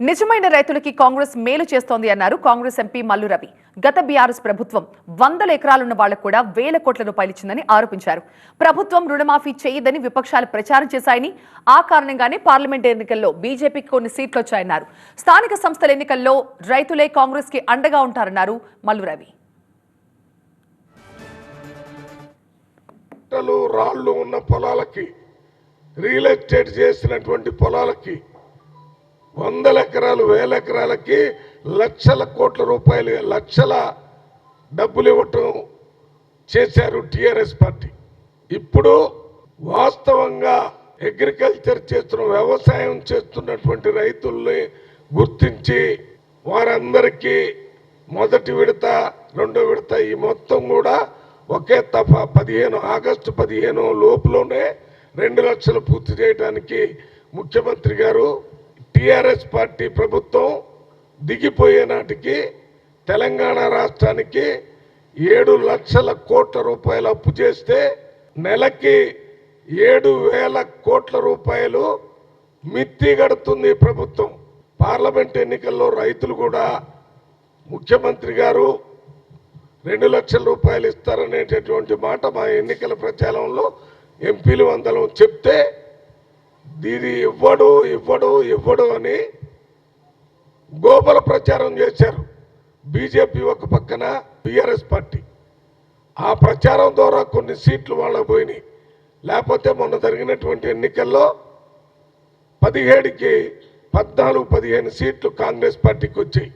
నిజమైన రైతులకి కాంగ్రెస్ మేలు చేస్తోంది అన్నారు కాంగ్రెస్ ఎంపీ మల్లు రవి. గత బీఆర్ఎస్ ప్రభుత్వం వందల ఎకరాలున్న వాళ్ళకు కూడా వేల కోట్ల రూపాయలు ఇచ్చిందని ఆరోపించారు. ప్రభుత్వం రుణమాఫీ చేయదని విపక్షాలు ప్రచారం చేశాయని ఆ కారణంగానే పార్లమెంట్ ఎన్నికల్లో బీజేపీకి కొన్ని సీట్లు వచ్చాయన్నారు. స్థానిక సంస్థల ఎన్నికల్లో రైతులే కాంగ్రెస్కి అండగా ఉంటారన్నారు మల్లు రవి. రాళ్ళు ఉన్న పొలాలకి రియల్ ఎస్టేట్ చేసినటువంటి పొలాలకి వందల ఎకరాలు వేల ఎకరాలకి లక్షల కోట్ల రూపాయలు లక్షల డబ్బులు ఇవ్వటం చేశారు టిఆర్ఎస్ పార్టీ. ఇప్పుడు వాస్తవంగా అగ్రికల్చర్ చేస్తున్న వ్యవసాయం చేస్తున్నటువంటి రైతుల్ని గుర్తించి వారందరికీ మొదటి విడత రెండో విడత ఈ మొత్తం కూడా ఒకే తఫా పదిహేను ఆగస్టు పదిహేను లోపులోనే రెండు లక్షలు పూర్తి చేయడానికి ముఖ్యమంత్రి గారు టిఆర్ఎస్ పార్టీ ప్రభుత్వం దిగిపోయే నాటికి తెలంగాణ రాష్ట్రానికి ఏడు లక్షల కోట్ల రూపాయలు అప్పు చేస్తే నెలకి ఏడు వేల కోట్ల రూపాయలు మిత్తి గడుతుంది ప్రభుత్వం. పార్లమెంట్ ఎన్నికల్లో రైతులు కూడా ముఖ్యమంత్రి గారు రెండు లక్షల రూపాయలు ఇస్తారనేటటువంటి మాట మా ఎన్నికల ప్రచారంలో ఎంపీలు అందరం చెప్తే దీని ఇవ్వడు ఇవ్వడు ఇవ్వడు అని గోపల ప్రచారం చేశారు. బీజేపీ ఒక పక్కన బీఆర్ఎస్ పార్టీ. ఆ ప్రచారం ద్వారా కొన్ని సీట్లు వాళ్ళకు పోయినాయి. లేకపోతే మొన్న జరిగినటువంటి ఎన్నికల్లో పదిహేడుకి పద్నాలుగు పదిహేను సీట్లు కాంగ్రెస్ పార్టీకి వచ్చాయి.